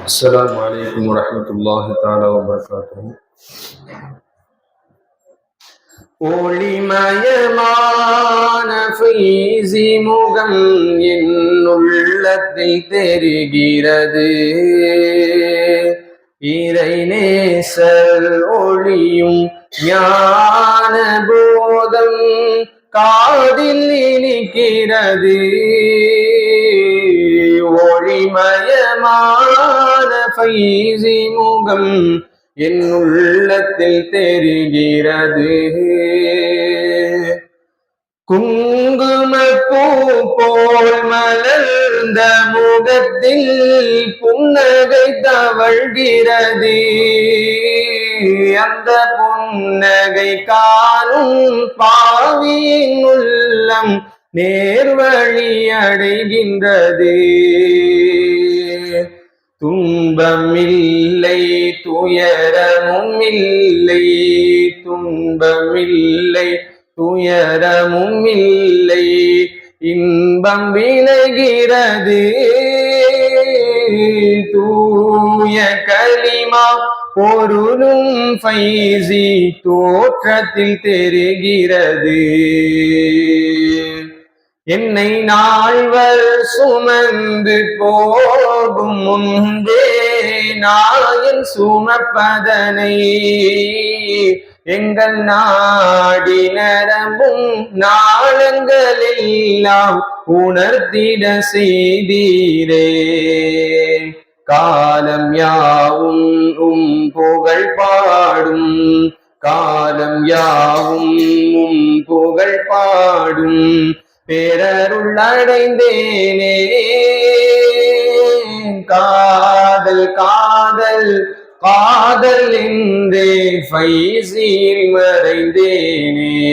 السلام عليكم ورحمة الله تعالى وبركاته ஒளிமயமான ஃபைசி முகம் என்னுள்ளத்தில் தெரிகிறது இறை நேசல் ஒளியும் ஞான போதம் காதில் இனிக்கிறது ஒளிமயமான பைசி முகம் என் உள்ளத்தில் தெரிகிறது. குங்கும பூ போல் மலர்ந்த முகத்தில் புன்னகை தவழ்கிறது. அந்த புன்னகை காணும் பாவியின் உள்ளம் நேர்வழி அடைகின்றது. துன்பமில்லை துயரமும் இல்லை. துன்பமில்லை துயரமும் இல்லை. இன்பம் விளைகிறது. தூய கலிமா பொருளும் ஃபைசி தோற்றத்தில் தெரிகிறது. என்னை நாள்வர் சுமந்து போகும் முன்பே நாயன் சுமப்பதனை எங்கள் நாடி நரம்பும் நாளங்களெல்லாம் உணர்த்திட செய்தீரே. காலம் யாவும் உம் புகழ் பாடும். காலம் யாவும் உம் புகழ் பாடும். பேரருள் அடைந்தேனே. காதல் காதல் காதல் என்றே ஃபைசில் மறைந்தேனே.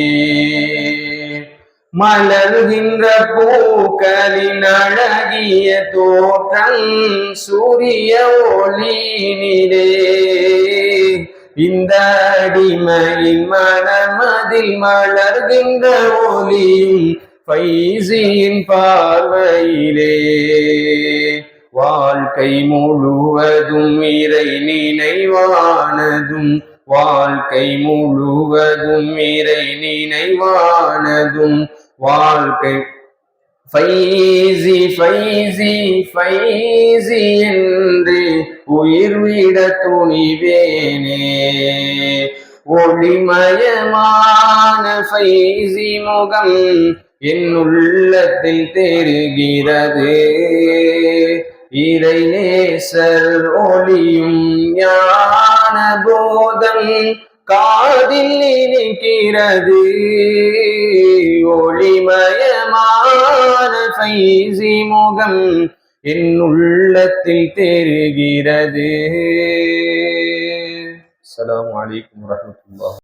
மலர்கின்ற பூக்களின் அழகிய தோற்றம் சூரிய ஒளியினிலே. இந்த அடிமையின் மனமதில் மலர்கின்ற ஒளியும் பைசியின் பார்வையிலே. வாழ்க்கை முழுவதும் இறை நினைவானதும் வாழ்க்கை முழுவதும் இறை நினைவானதும் வாழ்க்கை ஃபைசி ஃபைசி ஃபைசி என்று உயிர் விட துணிவேனே. ஒளிமயமான ஃபைசி முகம் என் உள்ளத்தில் தெரிகிறது இறை நேசர் ஒளியும் ஞான போதம் காதில் இனிக்கிறது ஒளிமயமான ஃபைசி முகம் என் உள்ளத்தில் தெரிகிறது அலாம் வலைக்கம் வரமத்துல்லா